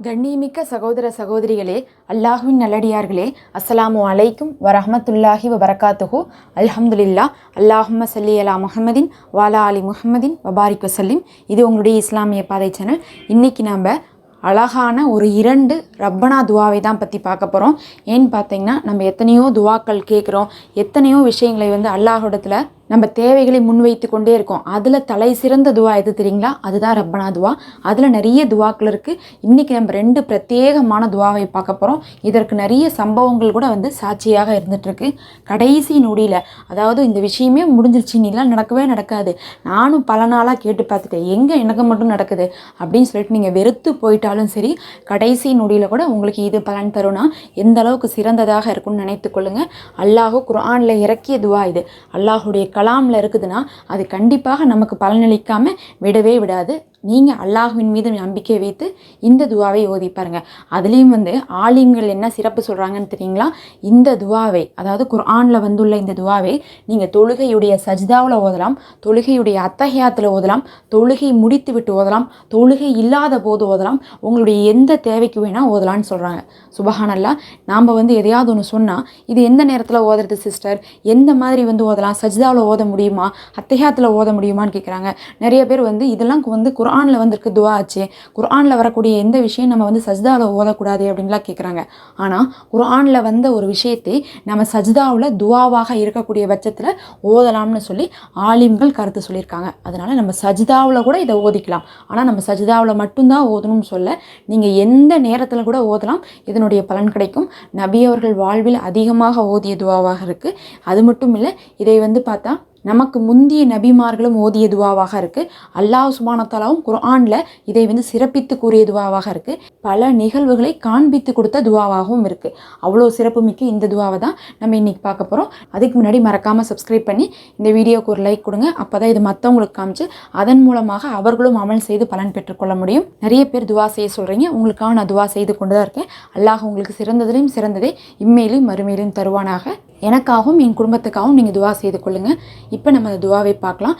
கண்ணியமிக்க சகோதர சகோதரிகளே அல்லாஹுவின் நல்லடியார்களே அஸ்ஸலாமு அலைக்கும் வரஹமத்துல்லாஹி வபரகாத்துஹு. அல்ஹம்துலில்லா அல்லாஹும்ம சல்லி அலா முஹம்மதின் வாலா அலி முஹம்மதின் வபாரிக் வசல்லிம் இது உங்களுடைய இஸ்லாமிய பாதை சேனல். இன்றைக்கி நம்ம அழகான ஒரு இரண்டு ரப்பனா துவாவை தான் பற்றி பார்க்க போகிறோம் ஏன்னு பார்த்தீங்கன்னா நம்ம எத்தனையோ துவாக்கள் கேட்குறோம் எத்தனையோ விஷயங்களை வந்து அல்லாஹ்விடத்தில் நம்ம தேவைகளை முன்வைத்து கொண்டே இருக்கோம். அதில் தலை சிறந்த துவா எது தெரியுங்களா? அதுதான் ரப்பனா துவா. அதில் நிறைய துவாக்கள் இருக்குது இன்றைக்கி நம்ம ரெண்டு பிரத்யேகமான துவாவை பார்க்க போகிறோம் இதற்கு நிறைய சம்பவங்கள் கூட வந்து சாட்சியாக இருந்துகிட்ருக்கு கடைசி நொடியில் அதாவது இந்த விஷயமே முடிஞ்சிருச்சு. நீலாம் நடக்கவே நடக்காது. நானும் பல நாளாக கேட்டு பார்த்துட்டேன். எங்கே எனக்கு மட்டும் நடக்குது? அப்படின்னு சொல்லிட்டு நீங்கள் வெறுத்து போயிட்டாலும் சரி கடைசி நொடியில் கூட உங்களுக்கு இது பலன் தரும்னா எந்த அளவுக்கு சிறந்ததாக இருக்கும்னு நினைத்து கொள்ளுங்கள் அல்லாஹு குரானில் இறக்கிய துவா இது. அல்லாஹுடைய கலாமில் இருக்குதுன்னா அது கண்டிப்பாக நமக்கு பலனளிக்காமல் விடவே விடாது. நீங்கள் அல்லாஹுவின் மீது நம்பிக்கை வைத்து இந்த துவாவை ஓதி பாருங்க. அதுலேயும் வந்து ஆலிம்கள் என்ன சிறப்பு சொல்கிறாங்கன்னு தெரியுங்களா? இந்த துவாவை அதாவது குர்ஆனில் வந்துள்ள இந்த துவாவை நீங்கள் தொழுகையுடைய சஜிதாவில் ஓதலாம் தொழுகையுடைய அத்தகையாத்தில் ஓதலாம் தொழுகை முடித்து விட்டு ஓதலாம் தொழுகை இல்லாத போது ஓதலாம் உங்களுடைய எந்த தேவைக்கு வேணால் ஓதலாம்னு சொல்கிறாங்க சுபஹானல்லா நாம் வந்து எதையாவது ஒன்று சொன்னால் இது எந்த நேரத்தில் ஓதுறது சிஸ்டர்? எந்த மாதிரி வந்து ஓதலாம்? சஜிதாவில் ஓத முடியுமா? அத்தகையாத்தில் ஓத முடியுமான்னு கேட்குறாங்க நிறைய பேர் வந்து இதெல்லாம் வந்து குரான் குர்ஆனில் வந்திருக்கு துவா ஆச்சு. குர்ஆனில் வரக்கூடிய எந்த விஷயம் நம்ம வந்து சஜ்தாவில் ஓதக்கூடாது அப்படின்லாம் கேட்குறாங்க ஆனால் குர்ஆனில் வந்த ஒரு விஷயத்தை நம்ம சஜ்தாவில் துவாவாக இருக்கக்கூடிய பட்சத்தில் ஓதலாம்னு சொல்லி ஆலிம்கள் கருத்து சொல்லியிருக்காங்க. அதனால் நம்ம சஜ்தாவில் கூட இதை ஓதிக்கலாம். ஆனால் நம்ம சஜ்தாவில் மட்டும்தான் ஓதணும்னு சொல்ல நீங்கள் எந்த நேரத்தில் கூட ஓதலாம் இதனுடைய பலன் கிடைக்கும். நபி அவர்கள் வாழ்வில் அதிகமாக ஓதிய துவாவாக இருக்குது அது மட்டும் இல்லை இதை வந்து பார்த்தா நமக்கு முந்திய நபிமார்களும் ஓதிய துவாவாக இருக்குது அல்லாஹ் சுபானத்தாலாவும் குர்ஆனில் இதை வந்து சிறப்பித்து கூறிய துவாவாக இருக்குது பல நிகழ்வுகளை காண்பித்து கொடுத்த துவாவாகவும் இருக்குது அவ்வளோ சிறப்புமிக்க இந்த துவாவை தான் நம்ம இன்றைக்கி பார்க்க போகிறோம் அதுக்கு முன்னாடி மறக்காமல் சப்ஸ்கிரைப் பண்ணி இந்த வீடியோவுக்கு ஒரு லைக் கொடுங்க. அப்போ தான் இது மற்றவங்களுக்கு காமிச்சு அதன் மூலமாக அவர்களும் அமல் செய்து பலன் பெற்றுக்கொள்ள முடியும். நிறைய பேர் துவா செய்ய சொல்கிறீங்க உங்களுக்காக நான் துவா செய்து கொண்டு தான் இருக்கேன். அல்லாஹ் உங்களுக்கு சிறந்ததிலையும் சிறந்ததை இம்மையிலும் மறுமையிலையும் தருவானாக. எனக்காகவும் என் குடும்பத்துக்காகவும் நீங்கள் துவா செய்து கொள்ளுங்கள் இப்போ நம்ம அந்த துவாவை பார்க்கலாம்.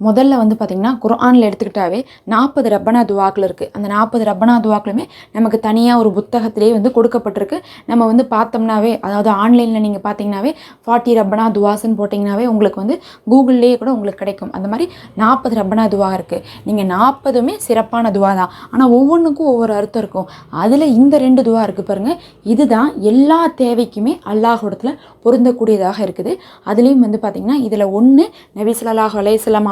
முதல்ல வந்து பார்த்திங்கன்னா குரானில் எடுத்துக்கிட்டாவே நாற்பது ரப்பனா துவாக்கில் இருக்குது அந்த நாற்பது ரப்பனா துவாக்களுமே நமக்கு தனியாக ஒரு புத்தகத்திலே வந்து கொடுக்கப்பட்டிருக்கு. நம்ம வந்து பார்த்தோம்னாவே அதாவது ஆன்லைனில் நீங்கள் பார்த்தீங்கன்னாவே ஃபார்ட்டி ரப்பனா துவாஸ்ன்னு போட்டிங்கனாவே உங்களுக்கு வந்து கூகுள்லேயே கூட உங்களுக்கு கிடைக்கும். அந்த மாதிரி நாற்பது ரப்பனா துவா இருக்குது நீங்கள் நாற்பதுமே சிறப்பான துவா தான். ஆனால் ஒவ்வொன்றுக்கும் ஒவ்வொரு அர்த்தம் இருக்கும். அதில் இந்த ரெண்டு துவா இருக்குது பாருங்கள் இதுதான் எல்லா தேவைக்குமே அல்லாஹோடத்தில் பொருந்தக்கூடியதாக இருக்குது. அதுலேயும் வந்து பார்த்திங்கன்னா இதில் ஒன்று நபி ஸல்லல்லாஹு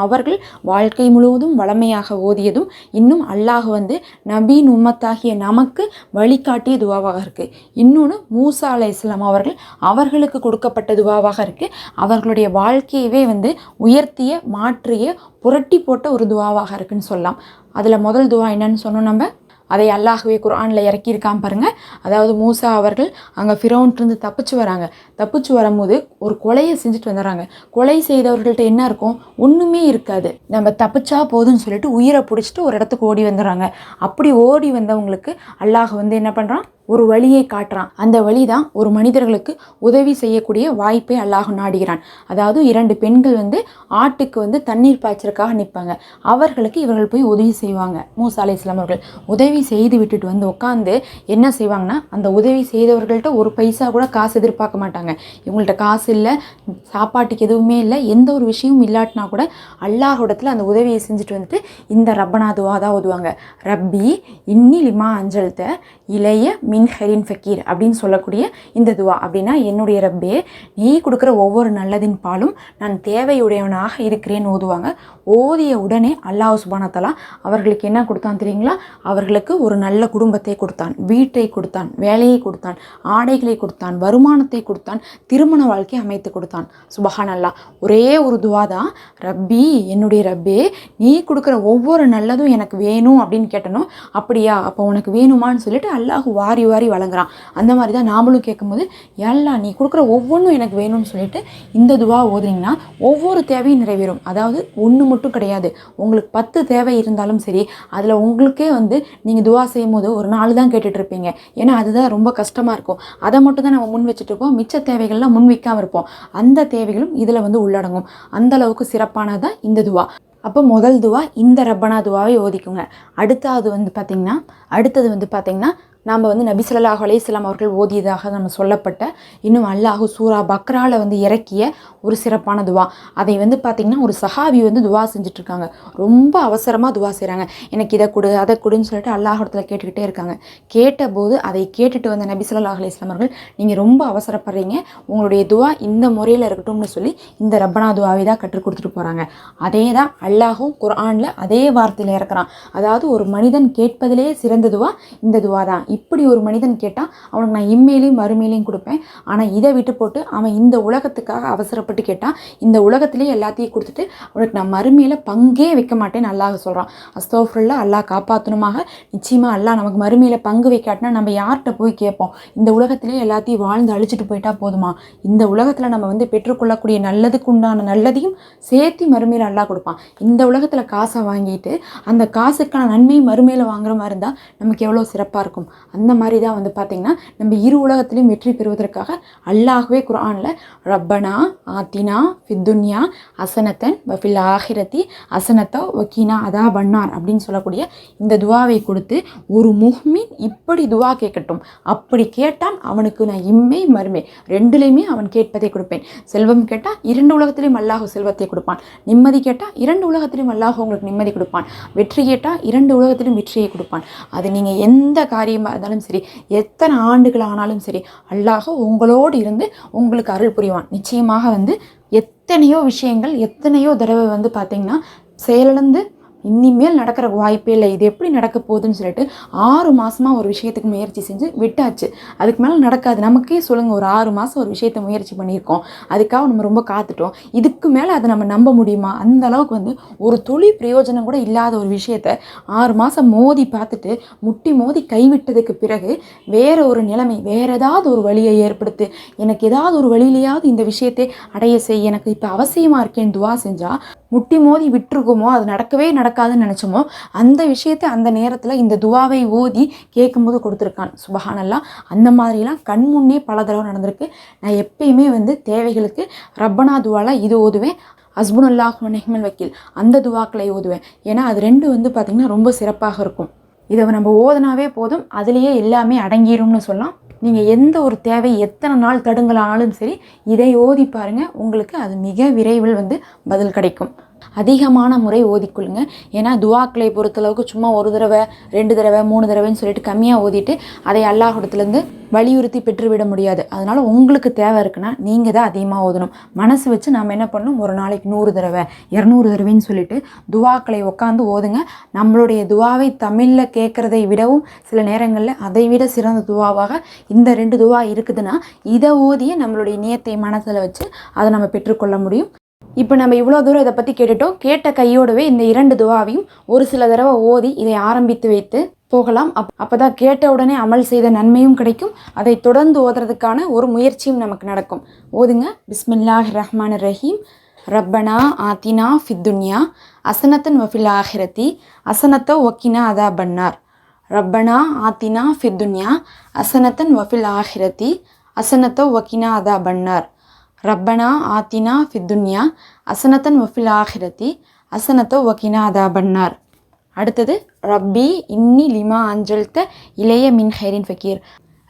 அவர் அவர்கள் வாழ்க்கை முழுவதும் வளமையாக ஓதியதும் இன்னும் அல்லாஹ் வந்து நபீன் உம்மத்தாகிய நமக்கு வழிகாட்டிய துவாவாக இருக்குது இன்னொன்று மூசா அலை இஸ்லாம் அவர்கள் அவர்களுக்கு கொடுக்கப்பட்ட துவாவாக இருக்குது அவர்களுடைய வாழ்க்கையவே வந்து உயர்த்திய மாற்றிய புரட்டி போட்ட ஒரு துவாவாக இருக்குன்னு சொல்லலாம். அதில் முதல் துவா என்னன்னு சொன்னோம் நம்ம? அதை அல்லாஹ்வே குரானில் இறக்கியிருக்கான் பாருங்கள் அதாவது மூசா அவர்கள் அங்கே ஃபிரௌன்ட்டிருந்து தப்பிச்சு வராங்க. தப்பிச்சு வரும்போது ஒரு கொலையை செஞ்சுட்டு வந்துடுறாங்க. கொலை செய்தவர்கள்ட்ட என்ன இருக்கும்? ஒன்றுமே இருக்காது. நம்ம தப்பிச்சா போதும்னு சொல்லிட்டு உயிரை பிடிச்சிட்டு ஒரு இடத்துக்கு ஓடி வந்துடுறாங்க. அப்படி ஓடி வந்தவங்களுக்கு அல்லாஹ் வந்து என்ன பண்ணுறான் ஒரு வழியை காட்டுறான். அந்த வழி தான் ஒரு மனிதர்களுக்கு உதவி செய்யக்கூடிய வாய்ப்பை அல்லாஹ் நாடுகிறான். அதாவது இரண்டு பெண்கள் வந்து ஆட்டுக்கு வந்து தண்ணீர் பாய்ச்சலுக்காக நிற்பாங்க. அவர்களுக்கு இவர்கள் போய் உதவி செய்வாங்க. மூசா அலை இஸ்லாம் அவர்கள் உதவி செய்து விட்டுட்டு வந்து உட்காந்து என்ன செய்வாங்கன்னா அந்த உதவி செய்தவர்கள்ட்ட ஒரு பைசா கூட காசு எதிர்பார்க்க மாட்டாங்க. இவங்கள்ட்ட காசு இல்லை சாப்பாட்டுக்கு எதுவுமே இல்லை எந்த ஒரு விஷயமும் இல்லாட்டினா கூட அல்லாஹிடத்தில் அந்த உதவியை செஞ்சுட்டு வந்துட்டு இந்த ரப்பனாதுவாக தான் ஓதுவாங்க. ரப்பி இன்னி லிமா அஞ்சல்த இளைய மின் ஹெரின் ஃபக்கீர் அப்படின்னு சொல்லக்கூடிய இந்த துவா. அப்படின்னா என்னுடைய ரப்பே நீ கொடுக்குற ஒவ்வொரு நல்லதின் பாலும் நான் தேவையுடையவனாக இருக்கிறேன்னு ஓதுவாங்க. ஓதிய உடனே அல்லாஹ் சுபானத்தலா அவர்களுக்கு என்ன கொடுத்தான் தெரியுங்களா? அவர்களுக்கு ஒரு நல்ல குடும்பத்தை கொடுத்தான். வீட்டை கொடுத்தான் வேலையை கொடுத்தான் ஆடைகளை கொடுத்தான் வருமானத்தை கொடுத்தான் திருமண வாழ்க்கை அமைத்து கொடுத்தான். சுபஹான் அல்லா ஒரே ஒரு துவா தான். ரப்பி என்னுடைய ரப்பே நீ கொடுக்குற ஒவ்வொரு நல்லதும் எனக்கு வேணும் அப்படின்னு கேட்டனும் அப்படியா? அப்போ உனக்கு வேணுமான்னு சொல்லிட்டு அல்லாஹ் வாரி வாரி வழங்குறான். அந்த மாதிரி தான் நாமளும் கேட்கும்போது எல்லாம் நீ கொடுக்குற ஒவ்வொன்றும் எனக்கு வேணும்னு சொல்லிட்டு இந்த துவா ஓதுனீங்கன்னா ஒவ்வொரு தேவையும் நிறைவேறும். அதாவது ஒன்று மட்டும் கிடையாது. உங்களுக்கு பத்து தேவை இருந்தாலும் சரி அதில் உங்களுக்கே வந்து நீங்கள் துவா செய்யும் போது ஒரு நாள் தான் கேட்டுட்ருப்பீங்க ஏன்னா அதுதான் ரொம்ப கஷ்டமாக இருக்கும். அதை மட்டும் தான் நம்ம முன் வச்சுட்டு இருப்போம். மிச்ச தேவைகள்லாம் முன் வைக்காமல் இருப்போம். அந்த தேவைகளும் இதில் வந்து உள்ளடங்கும். அந்த அளவுக்கு சிறப்பானது தான் இந்த துவா. அப்போ முதல் துவா இந்த ரப்பனா துவாவை ஓதிக்குங்க. அடுத்தாவது வந்து பார்த்திங்கன்னா அடுத்தது வந்து பார்த்திங்கன்னா நாம் வந்து நபிசல்லாஹ் அலையம் அவர்கள் ஓதியதாக நம்ம சொல்லப்பட்ட இன்னும் அல்லாஹு சூரா பக்ரால வந்து இறக்கிய ஒரு சிறப்பான துவா. அதை வந்து பார்த்திங்கன்னா ஒரு சஹாபி வந்து துவா செஞ்சிட்ருக்காங்க. ரொம்ப அவசரமாக துவா செய்கிறாங்க எனக்கு இதை கொடு அதை கொடுன்னு சொல்லிட்டு அல்லாஹிடத்துல கேட்டுக்கிட்டே இருக்காங்க. கேட்டபோது அதை கேட்டுட்டு வந்த நபிசல்லாஹ் அலையம் அவர்கள் நீங்கள் ரொம்ப அவசரப்படுறீங்க. உங்களுடைய துவா இந்த முறையில் இருக்கட்டும்னு சொல்லி இந்த ரப்பனா துவாவை தான் கற்றுக் கொடுத்துட்டு போகிறாங்க அதே தான் அல்லாஹும் குரானில் அதே வார்த்தையில் இறக்குறான். அதாவது ஒரு மனிதன் கேட்பதிலே சிறந்த துவா இந்த துவா தான். இப்படி ஒரு மனிதன் கேட்டால் அவனுக்கு நான் இம்மையிலையும் மறுமையிலையும் கொடுப்பேன். ஆனால் இதை விட்டு போட்டு அவன் இந்த உலகத்துக்காக அவசரப்பட்டு கேட்டான் இந்த உலகத்திலே எல்லாத்தையும் கொடுத்துட்டு அவனுக்கு நான் மறுமையில் பங்கே வைக்க மாட்டேன்னு அல்லாஹ் சொல்கிறான் அஸ்தோஃபுல்லா அல்லாஹ் காப்பாற்றணுமாக நிச்சயமாக அல்லாஹ் நமக்கு மறுமையில் பங்கு வைக்காட்டினா நம்ம யார்கிட்ட போய் கேட்போம்? இந்த உலகத்திலே எல்லாத்தையும் வாழ்ந்து அழிச்சிட்டு போயிட்டா போதுமா? இந்த உலகத்தில் நம்ம வந்து பெற்றுக்கொள்ளக்கூடிய நல்லதுக்கு உண்டான நல்லதையும் சேர்த்து மறுமையில் அல்லாஹ் கொடுப்பான். இந்த உலகத்தில் காசை வாங்கிட்டு அந்த காசுக்கான நன்மை மறுமையில் வாங்குற மாதிரி இருந்தால் நமக்கு எவ்வளோ சிறப்பாக இருக்கும்? அந்த மாதிரி தான் வந்து பார்த்திங்கன்னா நம்ம இரு உலகத்திலையும் வெற்றி பெறுவதற்காக அல்லாஹ்வே குரானில் ரப்பனா ஆத்தினா ஃபித்துன்யா அசனத்தன் வஃபில் ஆஹிரத்தி அசனத்தோ வக்கீனா அதா பன்னார் அப்படின்னு சொல்லக்கூடிய இந்த துவாவை கொடுத்து ஒரு முஹ்மின் இப்படி துவா கேட்கட்டும். அப்படி கேட்டால் அவனுக்கு நான் இம்மை மறுமை ரெண்டுலேயுமே அவன் கேட்பதை கொடுப்பேன். செல்வம் கேட்டால் இரண்டு உலகத்திலையும் அல்லாஹ் செல்வத்தை கொடுப்பான். நிம்மதி கேட்டால் இரண்டு உலகத்திலையும் அல்லாஹ் உங்களுக்கு நிம்மதி கொடுப்பான். வெற்றி கேட்டால் இரண்டு உலகத்திலும் வெற்றியை கொடுப்பான். அது நீங்கள் எந்த காரியமாக இருந்தாலும் சரி எத்தனை ஆண்டுகள் ஆனாலும் சரி அல்லாஹ் உங்களோடு இருந்து உங்களுக்கு அருள் புரிவான். நிச்சயமாக வந்து எத்தனையோ விஷயங்கள் எத்தனையோ தடவை வந்து பார்த்திங்கன்னா செயலிழந்து இனிமேல் நடக்கிற வாய்ப்பே இல்லை. இது எப்படி நடக்க போகுதுன்னு சொல்லிட்டு ஆறு மாதமாக ஒரு விஷயத்துக்கு முயற்சி செஞ்சு விட்டாச்சு. அதுக்கு மேலே நடக்காது. நமக்கே சொல்லுங்கள் ஒரு ஆறு மாதம் ஒரு விஷயத்தை முயற்சி பண்ணியிருக்கோம். அதுக்காக நம்ம ரொம்ப காத்துட்டோம். இதுக்கு மேலே அதை நம்ம நம்ப முடியுமா? அந்த அளவுக்கு வந்து ஒரு துளி பிரயோஜனம் கூட இல்லாத ஒரு விஷயத்த ஆறு மாதம் மோதி பார்த்துட்டு முட்டி மோதி கைவிட்டதுக்கு பிறகு வேற ஒரு நிலைமை வேறு ஏதாவது ஒரு வழியை ஏற்படுத்து எனக்கு ஏதாவது ஒரு வழியிலையாவது இந்த விஷயத்தை அடைய செய். எனக்கு இப்போ அவசியமாக இருக்கேன்னு துவா செஞ்சால் முட்டி மோதி விட்டுருக்குமோ அது நடக்கவே நடக்காதுன்னு நினச்சோமோ அந்த விஷயத்தை அந்த நேரத்தில் இந்த துவாவை ஓதி கேட்கும்போது கொடுத்துருக்கான். சுபஹானல்லா அந்த மாதிரிலாம் கண் முன்னே பல தடவை நடந்திருக்கு. நான் எப்பயுமே வந்து தேவைகளுக்கு ரப்பனா துவால இது ஓதுவேன். ஹஸ்புன் அல்லாஹ் நெஹ்மல் வக்கீல் அந்த துவாக்களை ஓதுவேன். ஏன்னா அது ரெண்டு வந்து பார்த்திங்கன்னா ரொம்ப சிறப்பாக இருக்கும். இதை நம்ம ஓதுனாவே போதும் அதுலேயே எல்லாமே அடங்கிடும்னு சொல்லலாம். நீங்கள் எந்த ஒரு தேவை எத்தனை நாள் தடுங்களானாலும் சரி இதை ஓதி பாருங்கள் உங்களுக்கு அது மிக விரைவில் வந்து பதில் கிடைக்கும். அதிகமான முறை ஓதிக்கொள்ளுங்க. ஏன்னா துவாக்களை பொறுத்தளவுக்கு சும்மா ஒரு தடவை ரெண்டு தடவை மூணு தடவைன்னு சொல்லிட்டு கம்மியாக ஓதிட்டு அதை அல்லாஹிடத்துலேருந்து வலியுறுத்தி பெற்றுவிட முடியாது. அதனால் உங்களுக்கு தேவை இருக்குன்னா நீங்கள் தான் அதிகமாக ஓதணும். மனசு வச்சு நாம் என்ன பண்ணணும்? ஒரு நாளைக்கு நூறு தடவை இரநூறு தடவைன்னு சொல்லிட்டு துவாக்களை உட்காந்து ஓதுங்க. நம்மளுடைய துவாவை தமிழில் கேட்குறதை விடவும் சில நேரங்களில் அதை விட சிறந்த துவாவாக இந்த ரெண்டு துவா இருக்குதுன்னா இதை ஓதிய நம்மளுடைய நியத்தை மனசில் வச்சு அதை நம்ம பெற்றுக்கொள்ள முடியும். இப்போ நம்ம இவ்வளோ தூரம் இதை பற்றி கேட்டுட்டோம். கேட்ட கையோடவே இந்த இரண்டு துவாவையும் ஒரு சில தடவை ஓதி இதை ஆரம்பித்து வைத்து போகலாம். அப் அப்போ தான் கேட்ட உடனே அமல் செய்த நன்மையும் கிடைக்கும். அதை தொடர்ந்து ஓதுறதுக்கான ஒரு முயற்சியும் நமக்கு நடக்கும். ஓதுங்க. பிஸ்மில்லாஹ் ரஹ்மான் ரஹீம். ரப்பனா ஆத்தினா ஃபித்துன்யா அசனத்தன் வஃபில் ஆஹிரத்தி அசனத்த ஒக்கினா அதா பன்னார் ரப்பனா ஆத்தினா ஃபித்துன்யா அசனத்தன் வஃபில் ஆஹிரத்தி அசனத்த ஒக்கினா அதா பன்னார் ரப்பனா ஆத்தினா ஃபித்துன்யா அசனத்தன் வஃபில் ஆஹிரத்தி அசனத்தோ வக்கினா அதா பன்னார் அடுத்தது ரப்பி இன்னி லிமா அஞ்சல்த இளைய மின் ஹைரின் ஃபக்கீர்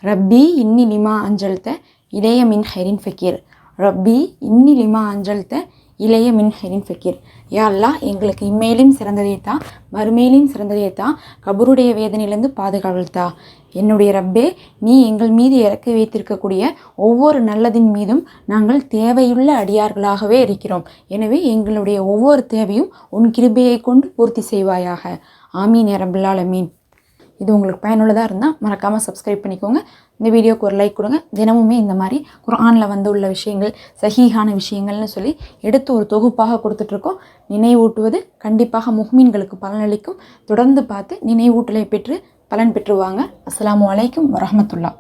ரப்பி இன்னி லிமா அஞ்சல்த இளைய மின் ஹைரின் ஃபக்கீர் ரப்பி இன்னி லிமா அஞ்சல்த இளைய மின் ஹைரின் ஃபக்கீர் யா எங்களுக்கு இம்மையிலும் சிறந்ததே தான் மறுமையிலும் சிறந்ததே தான் கபருடைய வேதனையிலேருந்து பாதுகாவல்தா என்னுடைய ரப்பே நீ எங்கள் மீது இறக்கி வைத்திருக்கக்கூடிய ஒவ்வொரு நல்லதின் மீதும் நாங்கள் தேவையுள்ள அடியார்களாகவே இருக்கிறோம். எனவே எங்களுடைய ஒவ்வொரு தேவையும் உன் கிருபையை கொண்டு பூர்த்தி செய்வாயாக. ஆமீன் ரபுல்லாலமீன் இது உங்களுக்கு பயனுள்ளதாக இருந்தால் மறக்காமல் சப்ஸ்கிரைப் பண்ணிக்கோங்க. இந்த வீடியோக்கு ஒரு லைக் கொடுங்க. தினமுமே இந்த மாதிரி குரானில் வந்து உள்ள விஷயங்கள் சஹீஹான விஷயங்கள்னு சொல்லி எடுத்து ஒரு தொகுப்பாக கொடுத்துட்ருக்கோம். நினைவூட்டுவது கண்டிப்பாக முஹ்மீன்களுக்கு பலனளிக்கும். தொடர்ந்து பார்த்து நினைவூட்டலை பெற்று பலன் பெற்றுவாங்க. அஸ்ஸலாமு அலைக்கும் வரமத்துல்லா